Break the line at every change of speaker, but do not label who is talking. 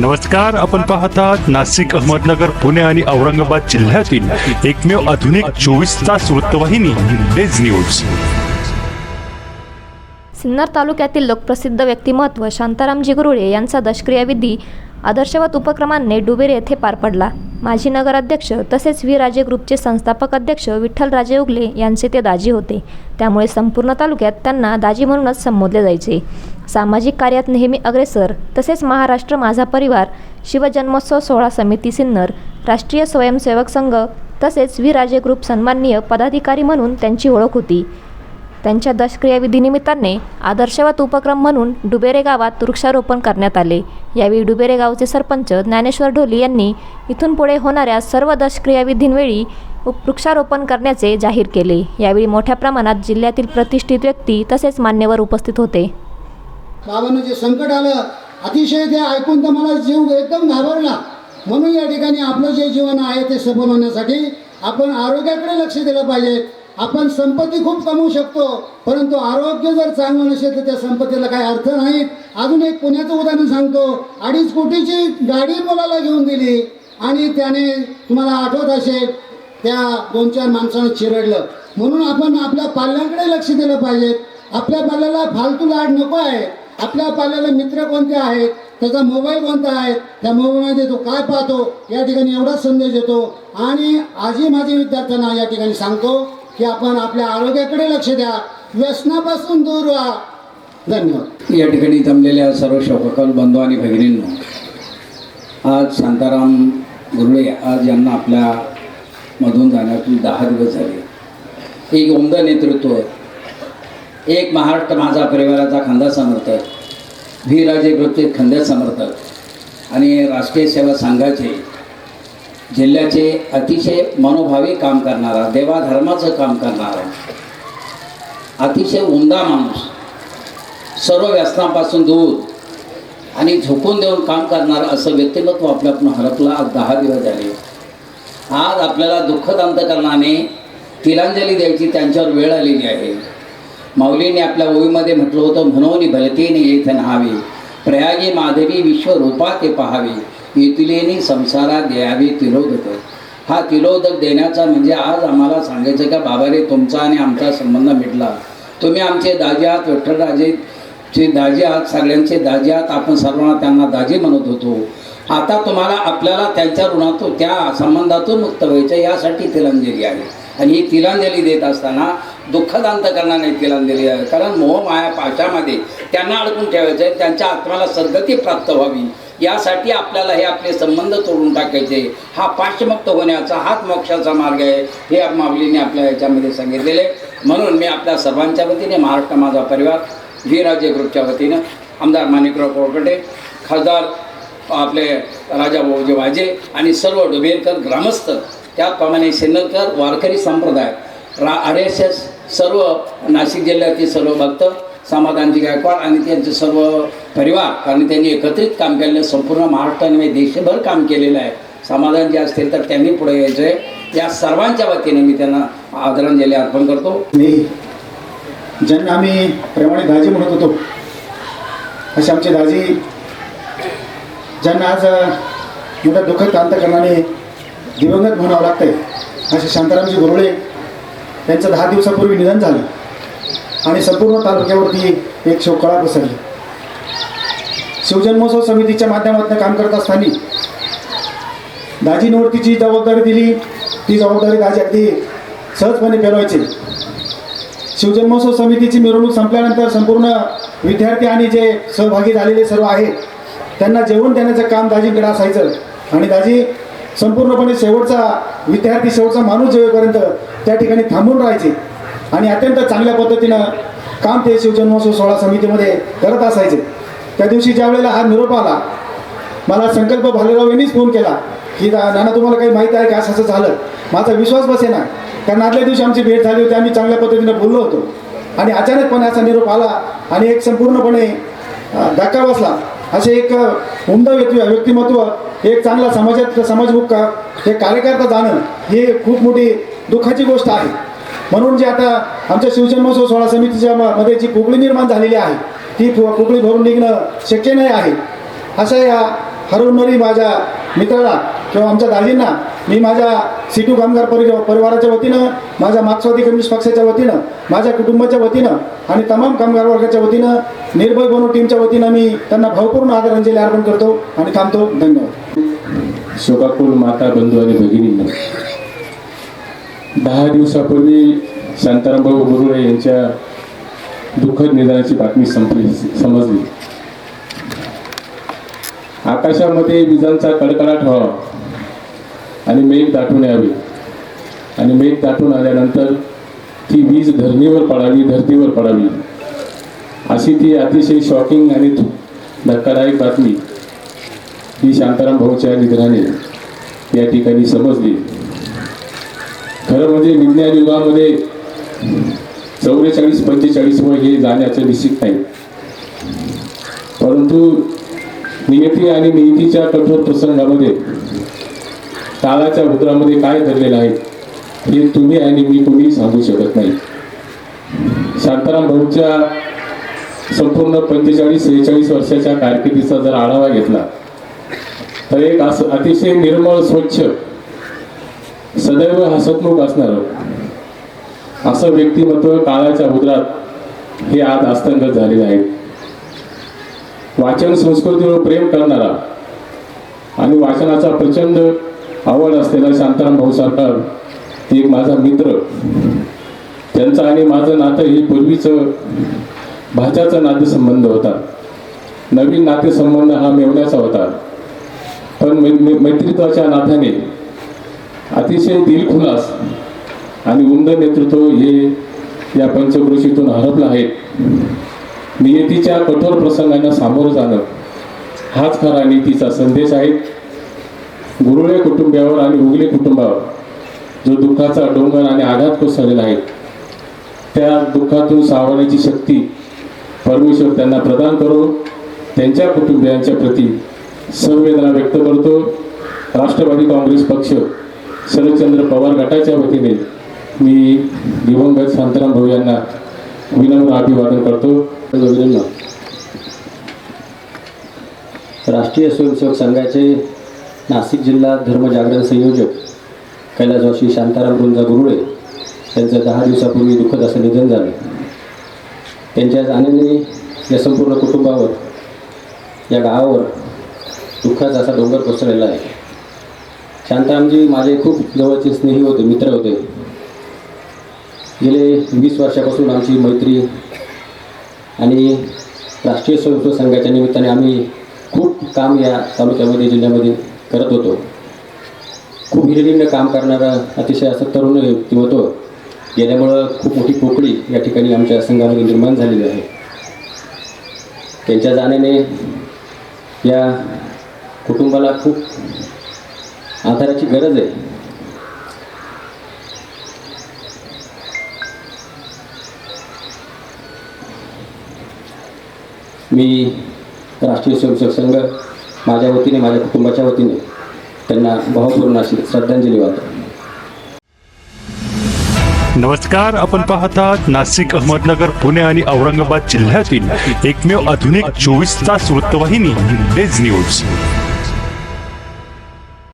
नमस्कार. आपण पाहतात नाशिक अहमदनगर पुणे आणि औरंगाबाद जिल्ह्यातील एकमेव आधुनिक चोवीस तास वृत्तवाहिनी डेज न्यूज
सिन्नर तालुक्यातील लोकप्रसिद्ध व्यक्तिमत्व शांताराम जिगरुळे यांचा दशक्रियाविधी आदर्शवत उपक्रमांनी डुबेरे येथे पार पडला. माजी नगराध्यक्ष तसेच व्ही राजे ग्रुपचे संस्थापक अध्यक्ष विठ्ठलराजे उगले यांचे ते दाजी होते. त्यामुळे संपूर्ण तालुक्यात त्यांना दाजी म्हणूनच संबोधले जायचे. सामाजिक कार्यात नेहमी अग्रेसर तसेच महाराष्ट्र माझा परिवार शिवजन्मोत्सव सोहळा समिती सिन्नर राष्ट्रीय स्वयंसेवक संघ तसेच व्ही राजे ग्रुप सन्माननीय पदाधिकारी म्हणून त्यांची ओळख होती. त्यांच्या दशक्रियाविधीनिमित्ताने आदर्शवत उपक्रम म्हणून डुबेरे गावात वृक्षारोपण करण्यात आले. यावेळी डुबेरे गावचे सरपंच ज्ञानेश्वर ढोली यांनी इथून पुढे होणाऱ्या सर्व दशक्रियाविधींवेळी वृक्षारोपण करण्याचे जाहीर केले. यावेळी मोठ्या प्रमाणात जिल्ह्यातील प्रतिष्ठित व्यक्ती तसेच मान्यवर उपस्थित होते.
जे संकट आलं अतिशय ते ऐकून तर मला जीव एकदम घाबरला. म्हणून या ठिकाणी आपलं जे जीवन आहे ते सफल होण्यासाठी आपण आरोग्याकडे लक्ष दिलं पाहिजे. आपण संपत्ती खूप कमवू शकतो परंतु आरोग्य जर चांगलं नसेल तर त्या संपत्तीला काही अर्थ नाही अजून एक पुण्याचं उदाहरण सांगतो. अडीच कोटीची गाडी मुलाला घेऊन दिली आणि त्याने तुम्हाला आठवत असेल त्या दोन चार माणसानं चिरडलं. म्हणून आपण आपल्या पाल्यांकडे लक्ष दिलं पाहिजे. आपल्या पाल्याला फालतू लाड नको आहे. आपल्या पाल्याला मित्र कोणते आहेत? त्याचा मोबाईल कोणता आहे? त्या मोबाईलमध्ये तो काय पाहतो? या ठिकाणी एवढाच संदेश देतो. आणि आजी माझी विद्यार्थ्यांना या ठिकाणी सांगतो की आपण आपल्या आरोग्याकडे लक्ष द्या. व्यसनापासून दूर व्हा. धन्यवाद.
या ठिकाणी जमलेल्या सर्व शोककल बंधू आणि भगिनींना आज शांताराम गुरुळे आज यांना आपल्या मधून जाण्यातून दहा दिवस झाले. एक उमद नेतृत्व एक महाराष्ट्र माझा परिवाराचा खांदा समर्थक व्ही राजे ग्रुपचे समर्थक आणि राष्ट्रीय सेवा संघाचे जिल्ह्याचे अतिशय मनोभावी काम करणारा देवाधर्माचं काम करणारा अतिशय उमदा माणूस सर्व व्यसनापासून दूर आणि झोकून देऊन काम करणारं असं व्यक्तिमत्व आपल्यातून हरपला. आज दहा दिवस झाले. आज आपल्याला दुःखद अंतकरणाने तिलांजली द्यायची त्यांच्यावर वेळ आलेली आहे. माऊलीने आपल्या ओळीमध्ये म्हटलं होतं म्हणून भलतीने येथे न्हावे. प्रयागी माधवी विश्वरूपा ते पहावे. येथिलेनी संसारात द्यावी तिलोदक हा तिलोदक देण्याचा म्हणजे आज आम्हाला सांगायचं का बाबा रे तुमचा आणि आमचा संबंध मिटला. तुम्ही आमचे दाजी आहात विठ्ठलराजे चे दाजी आहात सगळ्यांचे दाजी आहात आपण सर्वांना त्यांना दाजी म्हणत होतो. आता तुम्हाला आपल्याला त्यांच्या ऋणातून त्या संबंधातून मुक्त व्हायचं यासाठी तिलांजली आहे. आणि ही तिलांजली देत असताना दुःखदांत करणार नाही तिलांजली आहे. कारण मोह माया पाशामध्ये त्यांना अडकून ठेवायचं आहे त्यांच्या आत्म्याला सद्गती प्राप्त व्हावी. यासाठी आपल्याला हे आपले संबंध तोडून टाकायचे. हा पाश्चमुक्त होण्याचा हाच मोक्षाचा मार्ग आहे हे माऊलीने आपल्या याच्यामध्ये सांगितलेले. म्हणून मी आपल्या सर्वांच्या वतीने महाराष्ट्र माझा परिवार वीराजे ग्रुपच्या वतीनं आमदार माणिकराव कोळकटे खासदार आपले राजा भाऊजी वाजे आणि सर्व डुबेरकर ग्रामस्थ त्याचप्रमाणे सिन्नरकर वारकरी संप्रदाय रा आर एस एस सर्व नाशिक जिल्ह्यातील सर्व भक्त समाधानजी गायकवाड आणि त्यांचे सर्व परिवार कारण त्यांनी एकत्रित काम केलेलं संपूर्ण महाराष्ट्राने देशभर काम केलेलं आहे. समाधान जे असतील तर त्यांनी पुढे यायचं आहे या सर्वांच्या वतीने मी त्यांना आदरांजली अर्पण करतो.
मी ज्यांना आम्ही प्रेमाने दाजी म्हणत होतो असे आमचे दाजी ज्यांना आज मोठ्या दुःखद अंतकरणाने दिवंगत म्हणावं लागतंय असे शांतारामजी गुरुळे यांचं दहा दिवसापूर्वी निधन झालं. आणि संपूर्ण तालुक्यावरती एक शोकळा पसरली शिवजन्मोत्सव समितीच्या माध्यमातून काम करत असताना दाजी निवडतीची जबाबदारी दिली ती जबाबदारी दाजी अगदी सहजपणे पेलवायची शिवजन्मोत्सव समितीची मिरवणूक संपल्यानंतर संपूर्ण विद्यार्थी आणि जे सहभागी झालेले सर्व आहेत त्यांना जेवण देण्याचं काम दाजींकडे असायचं. आणि दाजी संपूर्णपणे शेवटचा विद्यार्थी शेवटचा माणूस जेवेपर्यंत त्या ठिकाणी थांबून राहायचे. आणि अत्यंत चांगल्या पद्धतीनं काम ते शिवजन्मोत्सव सोहळा समितीमध्ये करत असायचे. त्या दिवशी ज्या वेळेला हा निरोप आला मला संकल्प भालेराव यांनीच फोन केला की नाना तुम्हाला काही माहिती आहे का? असं असं झालं. माझा विश्वास बसेना. कारण आदल्या दिवशी आमची भेट झाली होती आम्ही चांगल्या पद्धतीनं बोललो होतो. आणि अचानकपणे असा निरोप आला आणि एक संपूर्णपणे धक्का बसला. असे एक उमदा व्यक्ती व्यक्तिमत्व एक चांगला समाजात समाजमुख का हे कार्यकर्ता जाणं हे खूप मोठी दुःखाची गोष्ट आहे. म्हणून जे आता आमच्या शिवजन्मोत्सव सोहळा समितीच्या मध्ये जी पोकळी निर्माण झालेली आहे ती पो- पोकळी भरून निघणं शक्य नाही आहे. अशा या हरवणारी माझ्या मित्राला किंवा आमच्या दाजींना मी माझ्या सिटू कामगार परि परिवाराच्या वतीनं माझ्या मार्क्सवादी कम्युनिस्ट पक्षाच्या वतीनं माझ्या कुटुंबाच्या वतीनं आणि तमाम कामगार वर्गाच्या वतीनं निर्भय बनू टीमच्या वतीनं मी त्यांना भावपूर्ण आदरांजली अर्पण करतो आणि थांबतो. धन्यवाद.
शोकाकुल माता बंधू आणि भगिनींना दहा दिवसापूर्वी शांताराम भाऊ गुरुळे यांच्या दुःखद निधनाची बातमी संपली समजली. आकाशामध्ये विजांचा कडकडाट व्हावा आणि मेघ दाटून यावी. आणि मेघ दाटून आल्यानंतर ती वीज धरणीवर पडावी धरतीवर पडावी. अशी ती अतिशय शॉकिंग आणि धक्कादायक बातमी ही शांताराम भाऊच्या निधनाने या ठिकाणी समजली. खरं म्हणजे विज्ञान युगामध्ये चौवेचाळीस पंचेचाळीस वय हे जाण्याचं निश्चित नाही. परंतु नियती आणि नियतीच्या कठोर प्रसंगामध्ये काळाच्या मुद्रामध्ये काय धरलेलं आहे हे तुम्ही आणि मी कोणी सांगू शकत नाही. शांताराम भाऊच्या संपूर्ण पंचेचाळीस सेहेचाळीस वर्षाच्या कारकिर्दीचा जर आढावा घेतला तर एक असं अतिशय निर्मळ स्वच्छ सदैव हसतमुख असणार. असं व्यक्तिमत्व काळाच्या मुद्रात हे आज हस्तंगत झालेले आहे. वाचन संस्कृतीवर प्रेम करणारा आणि वाचनाचा प्रचंड आवड असलेला शांताराम भाऊ सरकार एक माझा मित्र. त्यांचं आणि माझं नातं हे पूर्वीचं भाच्याचा नातेसंबंध होता. नवीन नातेसंबंध हा मेवण्याचा होता. पण मै- मैत्रित्वाच्या नात्याने अतिशय दिलखुलास आणि उमद नेतृत्व हे या पंचकृषीतून हरपलं आहे. नियतीच्या कठोर प्रसंगांना सामोरं जाणं हाच खरा नीतीचा संदेश आहे. गुरुळे कुटुंबियावर आणि उगले कुटुंबावर जो दुःखाचा डोंगर आणि आघात कोसळलेला आहे त्या दुःखातून सावरण्याची शक्ती परमेश्वर त्यांना प्रदान करो त्यांच्या कुटुंबियांच्या प्रती संवेदना व्यक्त करतो. राष्ट्रवादी काँग्रेस पक्ष शरदचंद्र पवार गटाच्या वतीने मी दिवंगत शांताराम भाऊ यांना विनम्र अभिवादन करतो.
राष्ट्रीय स्वयंसेवक संघाचे नाशिक जिल्हा धर्मजागरण संयोजक कैलासवासी शांताराम रुंजा गुरुळे त्यांचं दहा दिवसापूर्वी दुःखद असं निधन झालं. त्यांच्या जाण्याने या संपूर्ण कुटुंबावर या गावावर दुःखाचा असा डोंगर कोसळलेला आहे. शांतारामजी माझे खूप जवळचे स्नेही होते मित्र होते. गेले वीस वर्षापासून आमची मैत्री आणि राष्ट्रीय स्वयंसेवक संघाच्या निमित्ताने आम्ही खूप काम या तालुक्यामध्ये जिल्ह्यामध्ये करत होतो. खूप हिरिरीनं काम करणारा अतिशय असं तरुण व्यक्तिमत्व गेल्यामुळं खूप मोठी पोकळी या ठिकाणी आमच्या संघामध्ये निर्माण झालेली आहे. त्यांच्या जाण्याने या कुटुंबाला खूप आधाराची गरज आहे. मी राष्ट्रीय स्वयंसेवक संघ माझ्या वतीने माझ्या कुटुंबाच्या वतीने त्यांना भावपूर्ण अशी श्रद्धांजली वाहतो.
नमस्कार आपण पाहतात नाशिक अहमदनगर पुणे आणि औरंगाबाद जिल्ह्यातील एकमेव आधुनिक चोवीस तास वृत्तवाहिनी डेज न्यूज